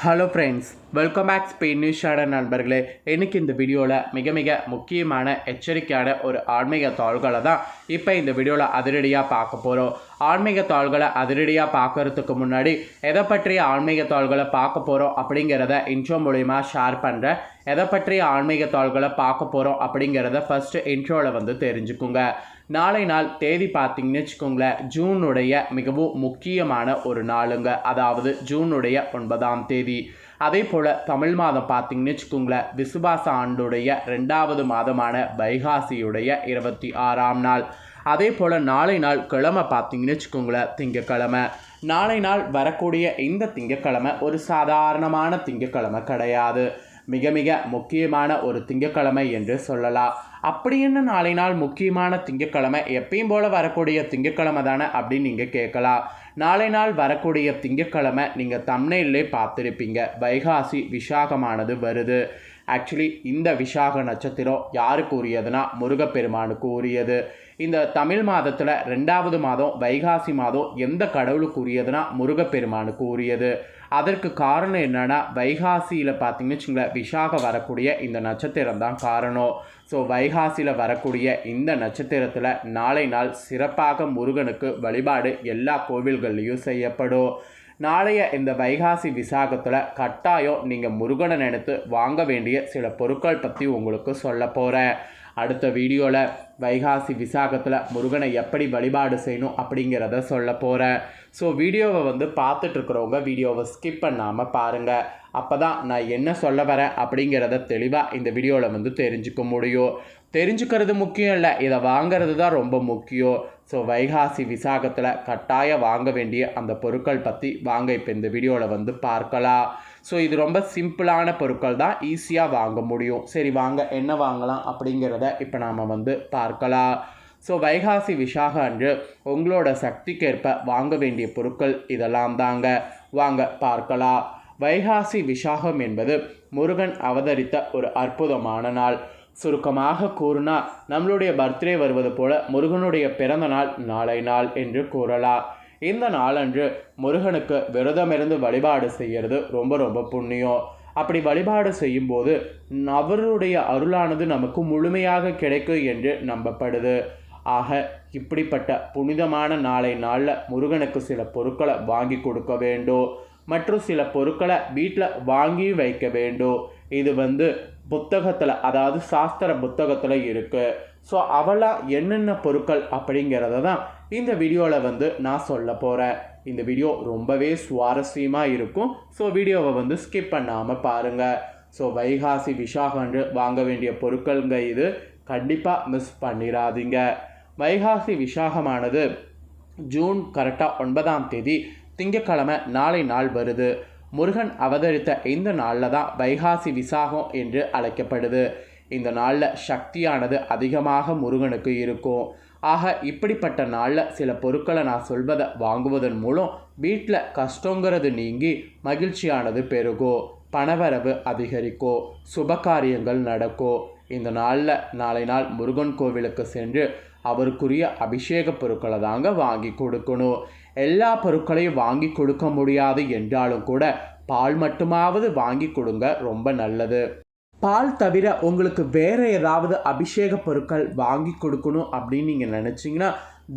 Hello friends welcome back Spain news channel நண்பர்களே. இன்றைக்கி இந்த வீடியோவில் மிக மிக முக்கியமான எச்சரிக்கையான ஒரு ஆன்மீக தாள்களை தான் இப்போ இந்த வீடியோவில் அதிரடியாக பார்க்க போகிறோம் ஆன்மீக தாள்களை அதிரடியாக பார்க்கறதுக்கு முன்னாடி எதை பற்றிய ஆன்மீக தாள்களை பார்க்க போகிறோம் அப்படிங்கிறத இன்ட்ரோ மூலிமா ஷேர் பண்ணுறேன் எதை பற்றிய ஆன்மீக தாள்களை பார்க்க போகிறோம் அப்படிங்கிறத ஃபஸ்ட்டு இன்ட்ரோவில் வந்து தெரிஞ்சுக்குங்க. நாளை நாள் தேதி பார்த்தீங்கன்னு வச்சுக்கோங்களேன் ஜூனுடைய மிகவும் முக்கியமான ஒரு நாளுங்க. அதாவது ஜூனுடைய ஒன்பதாம் தேதி. அதே போல் தமிழ் மாதம் பார்த்தீங்கன்னு வச்சுக்கோங்களேன் விசுவாச ஆண்டுடைய ரெண்டாவது மாதமான வைகாசியுடைய இருபத்தி ஆறாம் நாள். அதே போல் நாளை நாள் கிழமை பார்த்தீங்கன்னு வச்சுக்கோங்களேன் திங்கக்கிழமை. நாளை நாள் வரக்கூடிய இந்த திங்கக்கிழமை ஒரு சாதாரணமான திங்கக்கிழமை கிடையாது. மிக மிக முக்கியமான ஒரு திங்கக்கிழமை என்று சொல்லலாம். அப்படின்னு நாளை நாள் முக்கியமான திங்கக்கிழமை எப்பயும் போல் வரக்கூடிய திங்கக்கிழமை தானே அப்படின்னு நீங்கள் கேட்கலாம். நாளை நாள் வரக்கூடிய திங்கக்கிழமை நீங்கள் தம்னையிலே பார்த்துருப்பீங்க. வைகாசி விசாகமானது வருது. ஆக்சுவலி இந்த விசாக நட்சத்திரம் யாருக்கு உரியதுன்னா முருகப்பெருமானுக்கு உரியது. இந்த தமிழ் மாதத்தில் ரெண்டாவது மாதம் வைகாசி மாதம் எந்த கடவுளுக்கு உரியதுன்னா முருகப்பெருமானுக்கு உரியது. அதற்கு காரணம் என்னென்னா வைகாசியில் பார்த்தீங்கன்னு வச்சுங்களேன் விஷாக வரக்கூடிய இந்த நட்சத்திரம் தான் காரணம். ஸோ வைகாசியில் வரக்கூடிய இந்த நட்சத்திரத்தில் நாளை நாள் சிறப்பாக முருகனுக்கு வழிபாடு எல்லா கோவில்கள்லேயும் செய்யப்படும். நாளைய இந்த வைகாசி விசாகத்தில் கட்டாயம் நீங்கள் முருகனை நினைத்து வாங்க வேண்டிய சில பொருட்கள் பற்றி உங்களுக்கு சொல்ல போகிறேன் அடுத்த வீடியோவில் வைகாசி விசாகத்தில் முருகனை எப்படி வழிபாடு செய்யணும் அப்படிங்கிறத சொல்ல போகிறேன் ஸோ வீடியோவை வந்து பார்த்துட்ருக்குறவங்க வீடியோவை ஸ்கிப் பண்ணாமல் பாருங்கள் அப்போ தான் நான் என்ன சொல்ல வரேன் அப்படிங்கிறத தெளிவாக இந்த வீடியோவில் வந்து தெரிஞ்சுக்க முடியும். தெரிஞ்சுக்கிறது முக்கியம் இல்லை இதை வாங்கிறது தான் ரொம்ப முக்கியம். ஸோ வைகாசி விசாகத்தில் கட்டாயம் வாங்க வேண்டிய அந்த பொருட்கள் பற்றி வாங்க இப்போ இந்த வீடியோவில் வந்து பார்க்கலாம். ஸோ இது ரொம்ப சிம்பிளான பொருட்கள் தான் ஈஸியாக வாங்க முடியும். சரி வாங்க என்ன வாங்கலாம் அப்படிங்கிறத இப்போ நாம் வந்து பார்க்கலாம். ஸோ வைகாசி விசாக அன்று உங்களோட சக்திக்கேற்ப வாங்க வேண்டிய பொருட்கள் இதெல்லாம் தாங்க. வாங்க பார்க்கலாம். வைகாசி விசாகம் என்பது முருகன் அவதரித்த ஒரு அற்புதமான நாள். சுருக்கமாக கூறினா நம்மளுடைய பர்த்டே வருவது போல முருகனுடைய பிறந்த நாள் நாளை நாள் என்று கூறலாம். இந்த நாளன்று முருகனுக்கு விரதமிருந்து வழிபாடு செய்கிறது ரொம்ப ரொம்ப புண்ணியம். அப்படி வழிபாடு செய்யும்போது அவருடைய அருளானது நமக்கு முழுமையாக கிடைக்கும் என்று நம்பப்படுது. ஆக இப்படிப்பட்ட புனிதமான நாளை நாளில் முருகனுக்கு சில பொருட்களை வாங்கி கொடுக்க வேண்டும் மற்றும் சில பொருட்களை வீட்டில் வாங்கி வைக்க வேண்டும் இது வந்து புத்தகத்தில் அதாவது சாஸ்திர புத்தகத்தில் இருக்குது ஸோ அவளாக என்னென்ன பொருட்கள் அப்படிங்கிறத தான் இந்த வீடியோவில் வந்து நான் சொல்ல போகிறேன் இந்த வீடியோ ரொம்பவே சுவாரஸ்யமாக இருக்கும். ஸோ வீடியோவை வந்து ஸ்கிப் பண்ணாமல் பாருங்கள் ஸோ வைகாசி விஷாகன்று வாங்க வேண்டிய பொருட்கள்ங்க இது. கண்டிப்பாக மிஸ் பண்ணிடாதீங்க வைகாசி விசாகமானது ஜூன் கரெக்டாக ஒன்பதாம் தேதி திங்கக்கிழமை நாளை நாள் வருது. முருகன் அவதரித்த இந்த நாளில் தான் வைகாசி விசாகம் என்று அழைக்கப்படுது. இந்த நாளில் சக்தியானது அதிகமாக முருகனுக்கு இருக்கும். ஆக இப்படிப்பட்ட நாளில் சில பொருட்களை நான் சொல்வதை வாங்குவதன் மூலம் வீட்டில் கஷ்டங்கிறது நீங்கி மகிழ்ச்சியானது பெருகும் பணவரவு அதிகரிக்கும் சுபகாரியங்கள் நடக்கும் இந்த நாளில் நாளை நாள் முருகன் கோவிலுக்கு சென்று அவருக்குரிய அபிஷேக பொருட்களை தாங்க வாங்கி கொடுக்கணும். எல்லா பொருட்களையும் வாங்கி கொடுக்க முடியாது என்றாலும் கூட பால் மட்டுமாவது வாங்கி கொடுங்க ரொம்ப நல்லது. பால் தவிர உங்களுக்கு வேறு ஏதாவது அபிஷேக பொருட்கள் வாங்கி கொடுக்கணும் அப்படின்னு நீங்கள் நினச்சிங்கன்னா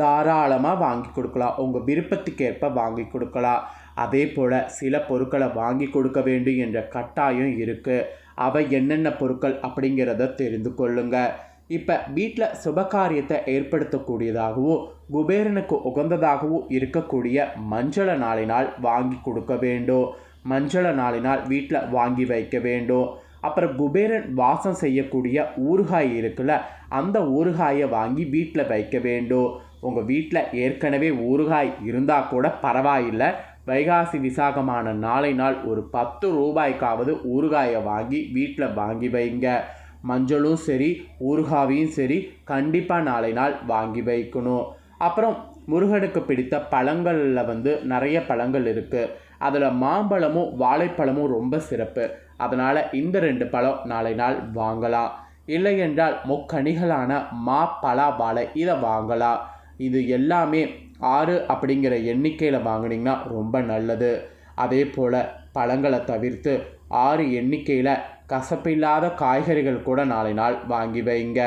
தாராளமாக வாங்கி கொடுக்கலாம். உங்கள் விருப்பத்துக்கேற்ப வாங்கி கொடுக்கலாம். அதே போல் சில பொருட்களை வாங்கி கொடுக்க வேண்டும் என்ற கட்டாயம் இருக்குது அவை என்னென்ன பொருட்கள் அப்படிங்கிறத தெரிந்து கொள்ளுங்கள் இப்போ வீட்டில் சுபகாரியத்தை ஏற்படுத்தக்கூடியதாகவும் குபேரனுக்கு உகந்ததாகவும் இருக்கக்கூடிய மஞ்சள நாளினால் வாங்கி கொடுக்க வேண்டும். மஞ்சள நாளினால் வீட்டில் வாங்கி வைக்க வேண்டும். அப்புறம் குபேரன் வாசம் செய்யக்கூடிய ஊறுகாய் இருக்குல்ல அந்த ஊறுகாயை வாங்கி வீட்டில் வைக்க வேண்டும். உங்கள் வீட்டில் ஏற்கனவே ஊறுகாய் இருந்தால் கூட பரவாயில்லை. வைகாசி விசாகமான நாளை நாள் ஒரு பத்து ரூபாய்க்காவது ஊறுகாயை வாங்கி வீட்டில் வாங்கி வைங்க. மஞ்சளும் சரி ஊறுகாவையும் சரி கண்டிப்பாக நாளை நாள் வாங்கி வைக்கணும். அப்புறம் முருகனுக்கு பிடித்த பழங்களில் வந்து நிறைய பழங்கள் இருக்குது அதில் மாம்பழமும் வாழைப்பழமும் ரொம்ப சிறப்பு. அதனால் இந்த ரெண்டு பழம் நாளை நாள் வாங்கலாம். இல்லை என்றால் முக்கணிகளான மா பலா வாழை இதை வாங்கலாம். இது எல்லாமே ஆறு அப்படிங்கிற எண்ணிக்கையில் வாங்கினீங்கன்னா ரொம்ப நல்லது. அதே போல் பழங்களை தவிர்த்து ஆறு எண்ணிக்கையில் கசப்பில்லாத காய்கறிகள் கூட நாளை நாள் வாங்கி வைங்க.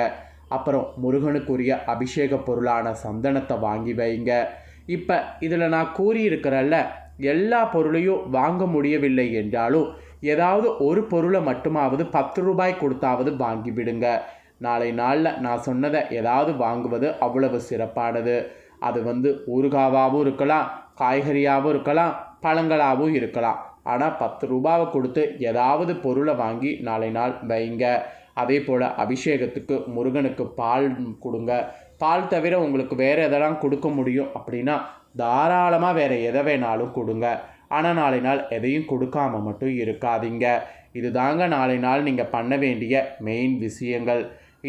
அப்புறம் முருகனுக்குரிய அபிஷேக பொருளான சந்தனத்தை வாங்கி வைங்க. இப்போ இதில் நான் கூறியிருக்கிறல்ல எல்லா பொருளையும் வாங்க முடியவில்லை என்றாலும் ஏதாவது ஒரு பொருளை மட்டுமாவது பத்து ரூபாய் கொடுத்தாவது வாங்கி விடுங்க. நாளை நாளில் நான் சொன்னதை ஏதாவது வாங்குவது அவ்வளவு சிறப்பானது. அது வந்து ஊறுகாவாகவும் இருக்கலாம் காய்கறியாகவும் இருக்கலாம் பழங்களாகவும் இருக்கலாம். ஆனால் பத்து ரூபாவை கொடுத்து ஏதாவது பொருளை வாங்கி நாளை நாள் வைங்க. அதே போல் அபிஷேகத்துக்கு முருகனுக்கு பால் கொடுங்க. பால் தவிர உங்களுக்கு வேறு எதெல்லாம் கொடுக்க முடியும் அப்படின்னா தாராளமாக வேறு எதை வேணாலும் கொடுங்க. ஆனால் நாளை நாள் எதையும் கொடுக்காம மட்டும் இருக்காதீங்க. இது தாங்க நாளை நாள் நீங்கள் பண்ண வேண்டிய மெயின் விஷயங்கள்.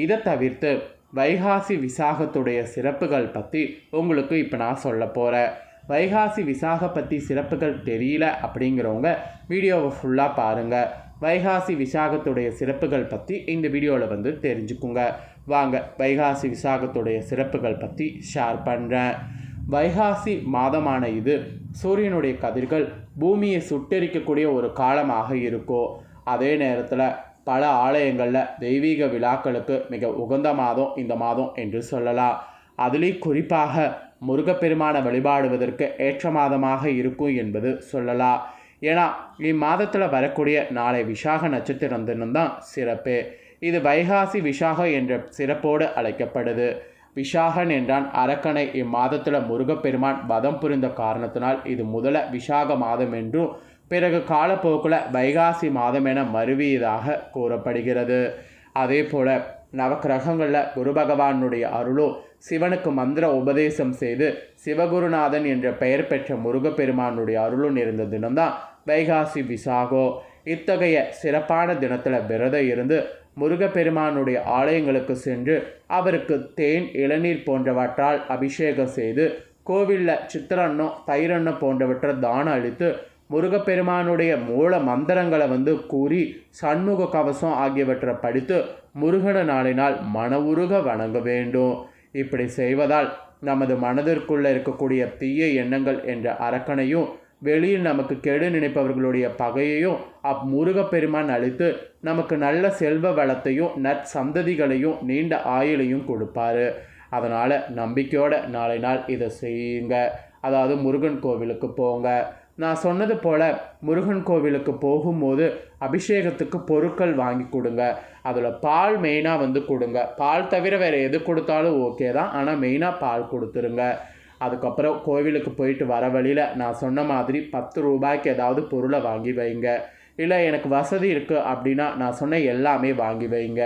இதை தவிர்த்து வைகாசி விசாகத்துடைய சிறப்புகள் பற்றி உங்களுக்கு இப்போ நான் சொல்ல போகிறேன் வைகாசி விசாக பற்றி சிறப்புகள் தெரியல அப்படிங்கிறவங்க வீடியோவை ஃபுல்லாக பாருங்கள் வைகாசி விசாகத்துடைய சிறப்புகள் பற்றி இந்த வீடியோவில் வந்து தெரிஞ்சுக்குங்க. வாங்க வைகாசி விசாகத்துடைய சிறப்புகள் பற்றி ஷேர் பண்ணுறேன் வைகாசி மாதமான இது. சூரியனுடைய கதிர்கள் பூமியை சுட்டெரிக்கக்கூடிய ஒரு காலமாக இருக்கும் அதே நேரத்தில் பல ஆலயங்களில் தெய்வீக விழாக்களுக்கு மிக உகந்த மாதம் இந்த மாதம் என்று சொல்லலாம். அதுலேயும் குறிப்பாக முருகப்பெருமானை வழிபாடுவதற்கு ஏற்ற மாதமாக இருக்கும் என்பது சொல்லலாம். ஏன்னா இம்மாதத்தில் வரக்கூடிய நாளை விசாக நட்சத்திரம் தினம்தான் சிறப்பு. இது வைகாசி விசாக என்ற சிறப்போடு அழைக்கப்படுது. விஷாகன் என்றான். அரக்கனை இம்மாதத்தில் முருகப்பெருமான் வதம் புரிந்த காரணத்தினால் இது முதல விசாக மாதம் என்றும் பிறகு காலப்போக்கில் வைகாசி மாதம் என மருவியதாக கூறப்படுகிறது. அதே போல் நவக்கிரகங்களில் குரு பகவானுடைய அருளோ சிவனுக்கு மந்திர உபதேசம் செய்து சிவகுருநாதன் என்ற பெயர் பெற்ற முருகப்பெருமானுடைய அருளும் இருந்த தினம்தான் வைகாசி விசாகோ. இத்தகைய சிறப்பான தினத்தில் விரதம் இருந்து முருகப்பெருமானுடைய ஆலயங்களுக்கு சென்று அவருக்கு தேன் இளநீர் போன்றவற்றால் அபிஷேகம் செய்து கோவிலில் சித்திரன்னம் தைரன்னம் போன்றவற்றை தானம் அளித்து முருகப்பெருமானுடைய மூல மந்திரங்களை வந்து கூறி சண்முக கவசம் ஆகியவற்றை படித்து முருகன நாளினால் மன உருக வணங்க வேண்டும். இப்படி செய்வதால் நமது மனதிற்குள்ளே இருக்கக்கூடிய தீய எண்ணங்கள் என்ற அரக்கனையும் வெளியில் நமக்கு கெடு நினைப்பவர்களுடைய பகையையும் அப் முருகப்பெருமான் அழித்து நமக்கு நல்ல செல்வ வளத்தையும் நற்சந்ததிகளையும் நீண்ட ஆயுளையும் கொடுப்பாரு. அதனால் நம்பிக்கையோட நாளை நாள் இதை செய்யுங்க. அதாவது முருகன் கோவிலுக்கு போங்க. நான் சொன்னது போல் முருகன் கோவிலுக்கு போகும்போது அபிஷேகத்துக்கு பொருட்கள் வாங்கி கொடுங்க. அதில் பால் மெயினாக வந்து கொடுங்க. பால் தவிர வேறு எது கொடுத்தாலும் ஓகே தான். ஆனால் மெயினாக பால் கொடுத்துருங்க. அதுக்கப்புறம் கோவிலுக்கு போயிட்டு வர வழியில் நான் சொன்ன மாதிரி பத்து ரூபாய்க்கு ஏதாவது பொருளை வாங்கி வைங்க. இல்லை எனக்கு வசதி இருக்குது அப்படின்னா நான் சொன்ன எல்லாமே வாங்கி வைங்க.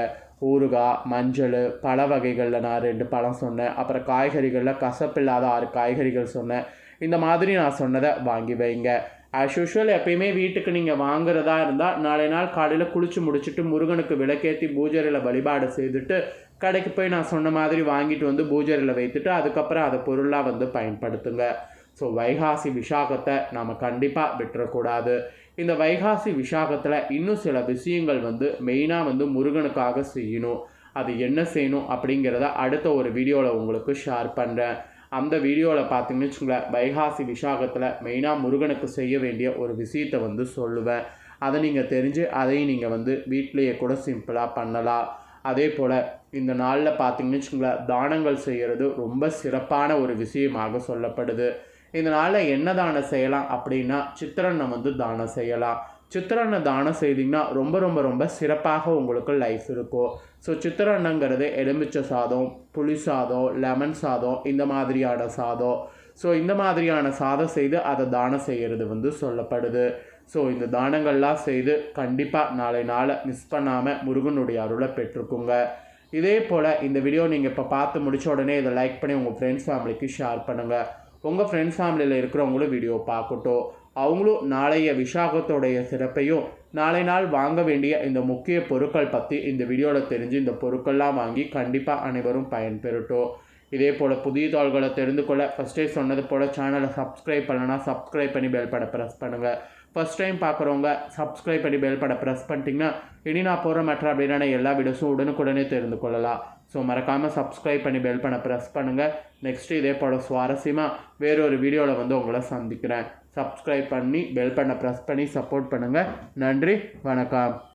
ஊறுகாய் மஞ்சள் பழ வகைகளில் நான் ரெண்டு பழம் சொன்னேன். அப்புறம் காய்கறிகளில் கசப்பில்லாத ஆறு காய்கறிகள் சொன்னேன். இந்த மாதிரி நான் சொன்னதை வாங்கி வைங்க. ஆஸ் யூஷுவல் எப்பயுமே வீட்டுக்கு நீங்கள் வாங்குறதா இருந்தால் நாளை நாள் காலையில் குளித்து முடிச்சுட்டு முருகனுக்கு விளக்கேற்றி பூஜையில் வழிபாடு செய்துட்டு கடைக்கு போய் நான் சொன்ன மாதிரி வாங்கிட்டு வந்து பூஜையில் வைத்துட்டு அதுக்கப்புறம் அதை பொருளாக வந்து பயன்படுத்துங்க. ஸோ வைகாசி விஷாகத்தை நாம் கண்டிப்பாக விட்டுறக்கூடாது. இந்த வைகாசி விஷாகத்தில் இன்னும் சில விஷயங்கள் வந்து மெயினாக வந்து முருகனுக்காக செய்யணும். அது என்ன செய்யணும் அப்படிங்கிறத அடுத்த ஒரு வீடியோவில் உங்களுக்கு ஷேர் பண்ணுறேன் அந்த வீடியோவில் பார்த்தீங்கன்னு வச்சுங்களேன் வைகாசி விஷாகத்தில் மெயினாக முருகனுக்கு செய்ய வேண்டிய ஒரு விஷயத்தை வந்து சொல்லுவேன். அதை நீங்கள் தெரிஞ்சு அதையும் நீங்கள் வந்து வீட்டிலையே கூட சிம்பிளாக பண்ணலாம். அதே போல் இந்த நாளில் பார்த்தீங்கன்னு வச்சுங்களேன் தானங்கள் செய்கிறது ரொம்ப சிறப்பான ஒரு விஷயமாக சொல்லப்படுது. இந்த நாளில் என்ன தானம் செய்யலாம் அப்படின்னா சித்திரனை வந்து தானம் செய்யலாம். சித்திரனை தானம் செய்திங்கன்னா ரொம்ப ரொம்ப ரொம்ப சிறப்பாக உங்களுக்கு லைஃப் இருக்கும். ஸோ சித்திரன்னங்கிறது எலுமிச்சை சாதம் புளி சாதம் லெமன் சாதம் இந்த மாதிரியான சாதம். ஸோ இந்த மாதிரியான சாதம் செய்து அதை தானம் செய்கிறது வந்து சொல்லப்படுது. ஸோ இந்த தானங்கள்லாம் செய்து கண்டிப்பாக நாளை நாளை மிஸ் பண்ணாமல் முருகனுடைய அருளை பெற்றுக்குங்க. இதே போல் இந்த வீடியோ நீங்கள் இப்போ பார்த்து முடித்த உடனே இதை லைக் பண்ணி உங்கள் ஃப்ரெண்ட்ஸ் ஃபேமிலிக்கு ஷேர் பண்ணுங்கள் உங்கள் ஃப்ரெண்ட்ஸ் ஃபேமிலியில் இருக்கிறவங்களும் வீடியோ பார்க்கட்டும். அவங்களும் நாளைய விஷாகத்தோடைய சிறப்பையும் நாளை நாள் வாங்க வேண்டிய இந்த முக்கிய பொருட்கள் பற்றி இந்த வீடியோவில் தெரிஞ்சு இந்த பொருட்கள்லாம் வாங்கி கண்டிப்பாக அனைவரும் பயன்பெறட்டும். இதே போல் புதிய தாள்களை தெரிந்து கொள்ள ஃபஸ்ட்டே சொன்னது போல் சேனலை சப்ஸ்கிரைப் பண்ணலன்னா சப்ஸ்கிரைப் பண்ணி பெல் பட ப்ரெஸ் பண்ணுங்கள் ஃபஸ்ட் டைம் பார்க்குறவங்க சப்ஸ்கிரைப் பண்ணி பெல் பட ப்ரெஸ் பண்ணிட்டீங்கன்னா இனி நான் போகிற மற்ற அப்படின்னா எல்லா வீடியோஸும் உடனுக்குடனே தெரிந்து கொள்ளலாம். ஸோ மறக்காமல் சப்ஸ்கிரைப் பண்ணி பெல் பண்ண ப்ரெஸ் பண்ணுங்கள் நெக்ஸ்ட்டு இதே போல் சுவாரஸ்யமாக வேறொரு வீடியோவில் வந்து உங்களை சந்திக்கிறேன். சப்ஸ்கிரைப் பண்ணி பெல் பண்ண ப்ரெஸ் பண்ணி சப்போர்ட் பண்ணுங்கள் நன்றி வணக்கம்.